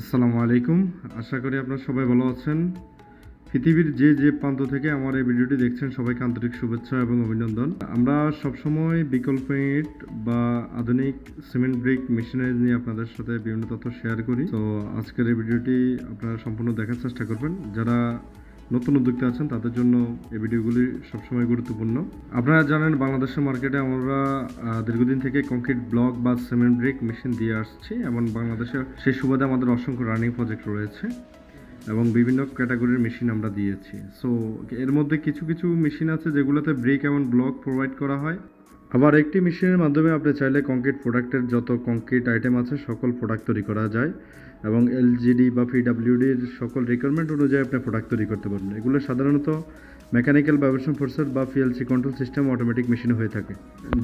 আসসালামু আলাইকুম। আশা করি আপনারা সবাই ভালো আছেন। পৃথিবীর যে যে প্রান্ত থেকে আমার এই ভিডিওটি দেখছেন, সবাইকে আন্তরিক শুভেচ্ছা এবং অভিনন্দন। আমরা সবসময় বিকল্প ইট বা আধুনিক সিমেন্ট ব্রিক মেশিনারি নিয়ে আপনাদের সাথে বিভিন্ন তথ্য শেয়ার করি। তো আজকের এই ভিডিওটি আপনারা সম্পূর্ণ দেখার চেষ্টা করবেন। যারা নতুন উদ্যোক্তা আছেন, তাদের জন্য এই ভিডিওগুলি সবসময় গুরুত্বপূর্ণ। আপনারা জানেন, বাংলাদেশের মার্কেটে আমরা দীর্ঘদিন থেকে কংক্রিট ব্লক বা সিমেন্ট ব্রেক মেশিন দিয়ে আসছি এবং বাংলাদেশের সেই সুবাদে আমাদের অসংখ্য রানিং প্রজেক্ট রয়েছে এবং বিভিন্ন ক্যাটাগরির মেশিন আমরা দিয়েছি। সো এর মধ্যে কিছু কিছু মেশিন আছে যেগুলোতে ব্রেক এবং ব্লক প্রোভাইড করা হয়। আবার একটি মেশিনের মাধ্যমে আপনি চাইলে কংক্রিট প্রোডাক্টের যত কংক্রিট আইটেম আছে, সকল প্রোডাক্ট তৈরি করা যায় এবং এলজিডি বা পিডাব্লিউডির সকল রিকোয়ারমেন্ট অনুযায়ী আপনি প্রোডাক্ট তৈরি করতে পারবেন। এগুলো সাধারণত মেকানিক্যাল ভাইব্রেশন ফোর্সের বা পিএলসি কন্ট্রোল সিস্টেম অটোমেটিক মেশিনে হয়ে থাকে।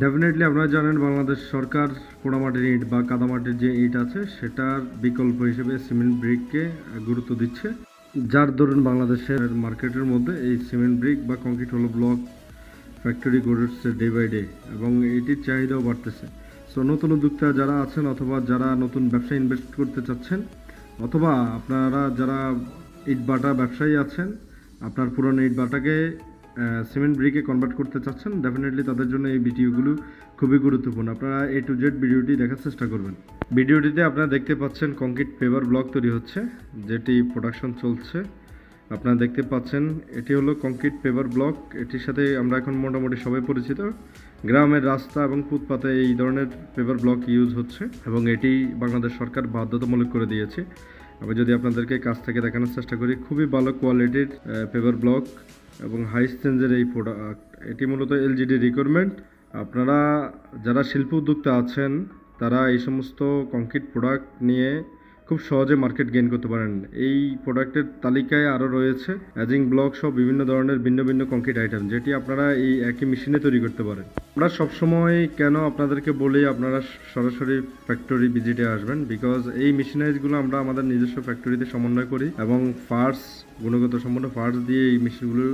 ডেফিনেটলি আপনারা জানেন, বাংলাদেশ সরকার পোড়ামাটির ইট বা কাদামাটির যে ইট আছে, সেটার বিকল্প হিসেবে সিমেন্ট ব্রিককে গুরুত্ব দিচ্ছে। যার দরুন বাংলাদেশের মার্কেটের মধ্যে এই সিমেন্ট ব্রিক বা কংক্রিট হলো ব্লক ফ্যাক্টরি গড়ে উঠছে ডে বাই ডে এবং এটির চাহিদাও বাড়তেছে। সো নতুন উদ্যোক্তা যারা আছেন অথবা যারা নতুন ব্যবসায় ইনভেস্ট করতে চাচ্ছেন, অথবা আপনারা যারা ইট বাটা ব্যবসায়ী আছেন, আপনার পুরনো ইট বাটাকে সিমেন্ট ব্রিকে কনভার্ট করতে চাচ্ছেন ডেফিনেটলি তাদের জন্য এই ভিডিওগুলো খুবই গুরুত্বপূর্ণ। আপনারা এ টু জেড ভিডিওটি দেখার চেষ্টা করবেন। ভিডিওটিতে আপনারা দেখতে পাচ্ছেন কংক্রিট পেপার ব্লক তৈরি হচ্ছে, যেটি প্রোডাকশন চলছে। আপনারা দেখতে পাচ্ছেন, এটি হলো কংক্রিট পেপার ব্লক এটির সাথে আমরা এখন মোটামুটি সবাই পরিচিত। গ্রামের রাস্তা এবং ফুটপাতে এই ধরনের পেপার ব্লক ইউজ হচ্ছে এবং এটি বাংলাদেশ সরকার বাধ্যতামূলক করে দিয়েছে। আমি যদি আপনাদেরকে কাছ থেকে দেখানোর চেষ্টা করি, খুবই ভালো কোয়ালিটির পেপার ব্লক এবং হাই স্টেঞ্জের এই প্রোডাক্ট এটি মূলত এলজিডি রিকোয়ারমেন্ট আপনারা, যারা শিল্প উদ্যোক্তা আছেন, তারা এই সমস্ত কংক্রিট প্রোডাক্ট নিয়ে খুব সহজে মার্কেট গেইন করতে পারেন। এই প্রোডাক্টের তালিকায় আরও রয়েছে অ্যাজিং ব্লক সহ বিভিন্ন ধরনের ভিন্ন ভিন্ন কংক্রিট আইটেম যেটি আপনারা এই একই মেশিনে তৈরি করতে পারেন। আমরা সবসময় কেন আপনাদেরকে বলি আপনারা সরাসরি ফ্যাক্টরি ভিজিটে আসবেন? বিকজ এই মেশিনারিজগুলো আমরা আমাদের নিজস্ব ফ্যাক্টরিতে সমন্বয় করি এবং ফার্স গুণগত সম্পন্ন ফার্স দিয়ে এই মেশিনগুলো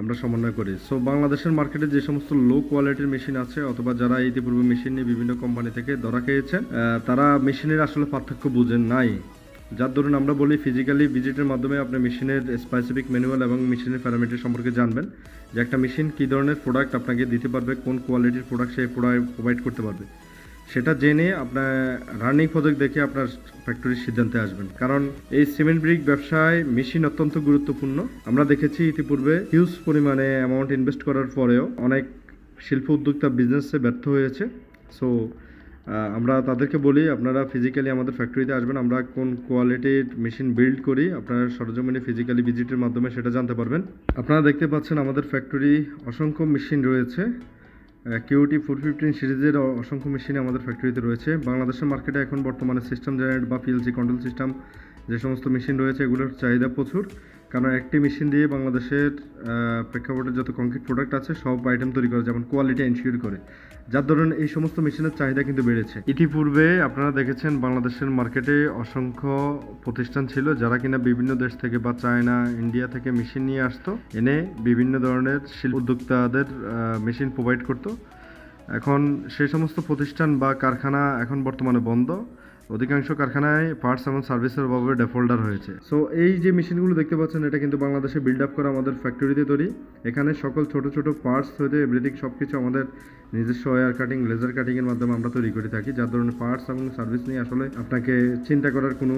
আমরা সমন্বয় করি। সো বাংলাদেশের মার্কেটে যে সমস্ত লো কোয়ালিটির মেশিন আছে অথবা যারা ইতিপূর্বে মেশিন নিয়ে বিভিন্ন কোম্পানি থেকে ধরা খেয়েছেন তারা মেশিনের আসলে পার্থক্য বুঝেন নাই। যার ধরুন আমরা বলি ফিজিক্যালি ভিজিটের মাধ্যমে আপনি মেশিনের স্পেসিফিক ম্যানুয়াল এবং মেশিনের প্যারামিটার সম্পর্কে জানবেন যে একটা মেশিন কী ধরনের প্রোডাক্ট আপনাকে দিতে পারবে, কোন কোয়ালিটির প্রোডাক্ট সে প্রোভাইড করতে পারবে। সেটা জেনে আপনার রানিং প্রজেক্ট দেখে আপনার ফ্যাক্টরির সিদ্ধান্তে আসবেন। কারণ এই সিমেন্ট ব্রিক ব্যবসায় মেশিন অত্যন্ত গুরুত্বপূর্ণ। আমরা দেখেছি ইতিপূর্বে হিউজ পরিমাণে অ্যামাউন্ট ইনভেস্ট করার পরেও অনেক শিল্প উদ্যোক্তা বিজনেসে ব্যর্থ হয়েছে। সো আমরা তাদেরকে বলি, আপনারা ফিজিক্যালি আমাদের ফ্যাক্টরিতে আসবেন, আমরা কোন কোয়ালিটির মেশিন বিল্ড করি, আপনারা সরজমিনে ফিজিক্যালি ভিজিটের মাধ্যমে সেটা জানতে পারবেন। আপনারা দেখতে পাচ্ছেন আমাদের ফ্যাক্টরি অসংখ্য মেশিন রয়েছে। কিউটি ফোর ফিফটিন সিরিজের অসংখ্য মেশিন আমাদের ফ্যাক্টরিতে রয়েছে। বাংলাদেশের মার্কেটে এখন বর্তমানে সিস্টেম জেনারেট বা পিএলসি কন্ট্রোল সিস্টেম যে সমস্ত মেশিন রয়েছে, এগুলোর চাহিদা প্রচুর। কারণ একটি মেশিন দিয়ে বাংলাদেশের প্রেক্ষাপটে যত কংক্রিট প্রোডাক্ট আছে, সব আইটেম তৈরি করে, যেমন কোয়ালিটি এনশিওর করে। যার ধরুন এই সমস্ত মেশিনের চাহিদা কিন্তু বেড়েছে। ইতিপূর্বে আপনারা দেখেছেন বাংলাদেশের মার্কেটে অসংখ্য প্রতিষ্ঠান ছিল যারা কিনা বিভিন্ন দেশ থেকে বা চায়না, ইন্ডিয়া থেকে মেশিন নিয়ে আসতো। এনে বিভিন্ন ধরনের শিল্প উদ্যোক্তাদের মেশিন প্রোভাইড করতো। এখন সেই সমস্ত প্রতিষ্ঠান বা কারখানা এখন বর্তমানে বন্ধ। অধিকাংশ কারখানায় পার্টস এবং সার্ভিসের অভাবে ডেফোল্ডার হয়েছে। সো এই যে মেশিনগুলো দেখতে পাচ্ছেন, এটা কিন্তু বাংলাদেশে বিল্ড আপ করা আমাদের ফ্যাক্টরিতে তৈরি। এখানে সকল ছোট ছোট পার্টস হতে এভরিথিং সব কিছু আমাদের নিজস্ব ওয়ার কাটিং লেজার কাটিংয়ের মাধ্যমে আমরা তৈরি করে থাকি, যার ধরনের পার্টস এবং সার্ভিস নিয়ে আসলে আপনাকে চিন্তা করার কোনো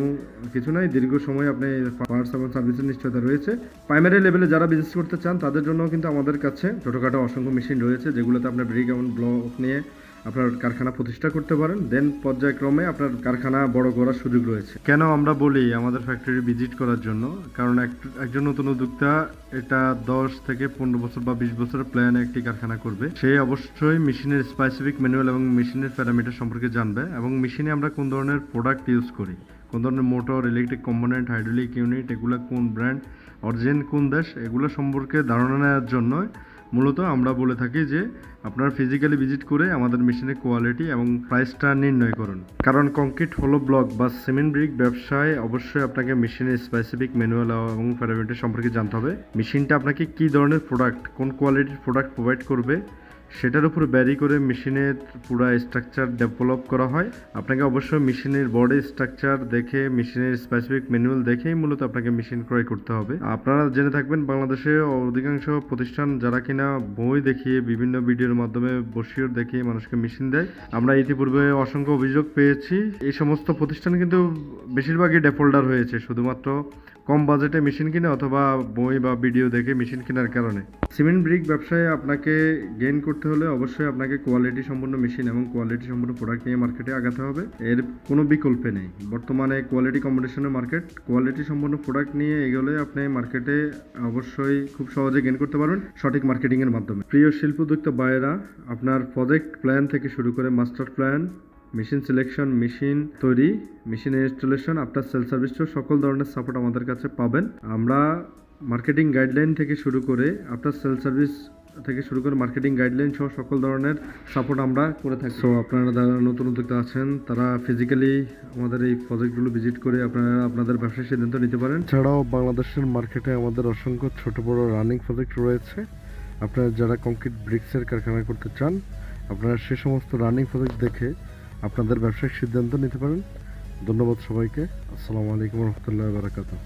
কিছু নাই। দীর্ঘ সময় আপনি পার্টস এবং সার্ভিসের নিশ্চয়তা রয়েছে। প্রাইমারি লেভেলে যারা বিজনেস করতে চান, তাদের জন্য কিন্তু আমাদের কাছে ছোটোখাটো অসংখ্য মেশিন রয়েছে, যেগুলোতে আপনার ব্রিক এবং ব্লক নিয়ে আপনার কারখানা প্রতিষ্ঠা করতে পারেন দেন পর্যায়ক্রমে আপনার কারখানা বড় করার সুযোগ রয়েছে। কেন আমরা বলি আমাদের ফ্যাক্টরি ভিজিট করার জন্য? কারণ এক- একজন নতুন উদ্যোক্তা এটা দশ থেকে পনেরো বছর বা বিশ বছরের প্ল্যানে একটি কারখানা করবে। সে অবশ্যই মেশিনের স্পেসিফিক ম্যানুয়াল এবং মেশিনের প্যারামিটার সম্পর্কে জানবে এবং মেশিনে আমরা কোন ধরনের প্রোডাক্ট ইউজ করি, কোন ধরনের motor electric component hydraulic unit এগুলো কোন ব্র্যান্ড অরিজিন কোন দেশ, এগুলো সম্পর্কে ধারণা নেওয়ার জন্য মূলত আমরা বলে থাকি যে আপনারা ফিজিক্যালি ভিজিট করে আমাদের মেশিনের কোয়ালিটি এবং প্রাইসটা নির্ণয় করুন কারণ কংক্রিট হলো ব্লক বা সিমেন্ট ব্রিক ব্যবসায় অবশ্যই আপনাকে মেশিনের স্পেসিফিক ম্যানুয়াল এবং প্যারামিটার সম্পর্কে জানতে হবে। মেশিনটা আপনাকে কী ধরনের প্রোডাক্ট কোন কোয়ালিটির প্রোডাক্ট প্রোভাইড করবে সেটার উপর ব্যারি করে মেশিনের পুরো স্ট্রাকচার ডেভেলপ করা হয়। আপনাকে অবশ্যই মেশিনের বডি স্ট্রাকচার দেখে, মেশিনের স্পেসিফিক ম্যানুয়াল দেখেই মূলত আপনাকে মেশিন ক্রয় করতে হবে। আপনারা জেনে থাকবেন, বাংলাদেশে অধিকাংশ প্রতিষ্ঠান যারা কিনা বই দেখিয়ে, বিভিন্ন ভিডিওর মাধ্যমে বসিওর দেখিয়ে মানুষকে মেশিন দেয়। আমরা ইতিপূর্বে অসংখ্য অভিযোগ পেয়েছি। এই সমস্ত প্রতিষ্ঠান কিন্তু বেশিরভাগই ডেফোল্ডার হয়েছে। শুধুমাত্র কম বাজেটে মেশিন কিনে অথবা বই বা ভিডিও দেখে মেশিন কেনার কারণে। সিমেন্ট ব্রিক ব্যবসায় আপনাকে গেইন করতে হলে অবশ্যই আপনাকে কোয়ালিটি সম্পন্ন মেশিন এবং কোয়ালিটি সম্পন্ন প্রোডাক্ট নিয়ে মার্কেটে আগাতে হবে। এর কোনো বিকল্প নেই। বর্তমানে কোয়ালিটি কম্পিটিশনের মার্কেট কোয়ালিটি সম্পন্ন প্রোডাক্ট নিয়ে এগোলে আপনি মার্কেটে অবশ্যই খুব সহজে গেইন করতে পারবেন সঠিক মার্কেটিংয়ের মাধ্যমে। প্রিয় শিল্প উদ্যোক্তা বাইরা আপনার প্রজেক্ট প্ল্যান থেকে শুরু করে master plan machine selection machine তৈরি, মেশিন ইনস্টলেশন আপনার সেল সার্ভিস সকল ধরনের সাপোর্ট আমাদের কাছে পাবেন। আমরা মার্কেটিং গাইডলাইন থেকে শুরু করে, আপনার সেল সার্ভিস থেকে শুরু করে মার্কেটিং গাইডলাইন সহ সকল ধরনের সাপোর্ট আমরা করে থাকি। সো আপনারা যারা নতুন উদ্যোক্তা আছেন, তারা ফিজিক্যালি আমাদের এই প্রজেক্টগুলো ভিজিট করে আপনারা আপনাদের ব্যবসার সিদ্ধান্ত নিতে পারেন। ছাড়াও বাংলাদেশের মার্কেটে আমাদের অসংখ্য ছোট বড় রানিং প্রজেক্ট রয়েছে। আপনারা যারা কংক্রিট ব্রিক্সের কারখানা করতে চান, আপনারা সে সমস্ত রানিং প্রজেক্ট দেখে আপনাদের ব্যবসায়িক সিদ্ধান্ত নিতে পারেন। ধন্যবাদ সবাইকে। আসসালামু আলাইকুম রহমতুল্লাহ বারাকাতু